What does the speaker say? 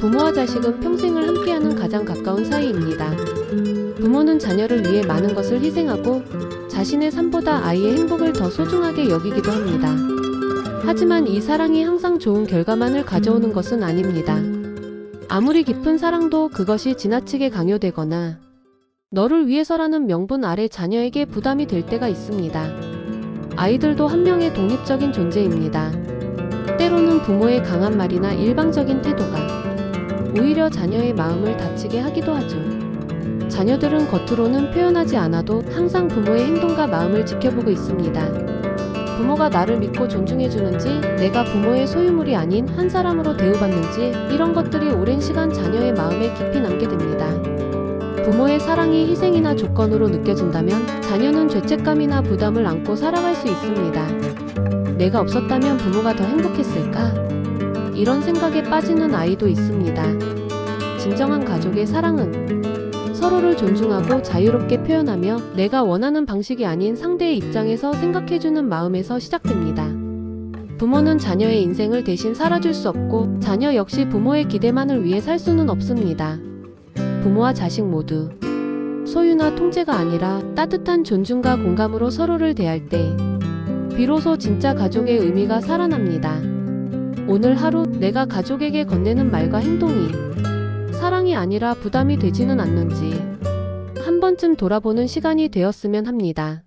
부모와 자식은 평생을 함께하는 가장 가까운 사이입니다. 부모는 자녀를 위해 많은 것을 희생하고 자신의 삶보다 아이의 행복을 더 소중하게 여기기도 합니다. 하지만 이 사랑이 항상 좋은 결과만을 가져오는 것은 아닙니다. 아무리 깊은 사랑도 그것이 지나치게 강요되거나 너를 위해서라는 명분 아래 자녀에게 부담이 될 때가 있습니다. 아이들도 한 명의 독립적인 존재입니다. 때로는 부모의 강한 말이나 일방적인 태도가 오히려 자녀의 마음을 다치게 하기도 하죠. 자녀들은 겉으로는 표현하지 않아도 항상 부모의 행동과 마음을 지켜보고 있습니다. 부모가 나를 믿고 존중해주는지, 내가 부모의 소유물이 아닌 한 사람으로 대우받는지, 이런 것들이 오랜 시간 자녀의 마음에 깊이 남게 됩니다. 부모의 사랑이 희생이나 조건으로 느껴진다면 자녀는 죄책감이나 부담을 안고 살아갈 수 있습니다. 내가 없었다면 부모가 더 행복했을까? 이런 생각에 빠지는 아이도 있습니다. 진정한 가족의 사랑은 서로를 존중하고 자유롭게 표현하며 내가 원하는 방식이 아닌 상대의 입장에서 생각해주는 마음에서 시작됩니다. 부모는 자녀의 인생을 대신 살아줄 수 없고 자녀 역시 부모의 기대만을 위해 살 수는 없습니다. 부모와 자식 모두 소유나 통제가 아니라 따뜻한 존중과 공감으로 서로를 대할 때 비로소 진짜 가족의 의미가 살아납니다. 오늘 하루 내가 가족에게 건네는 말과 행동이 사랑이 아니라 부담이 되지는 않는지 한 번쯤 돌아보는 시간이 되었으면 합니다.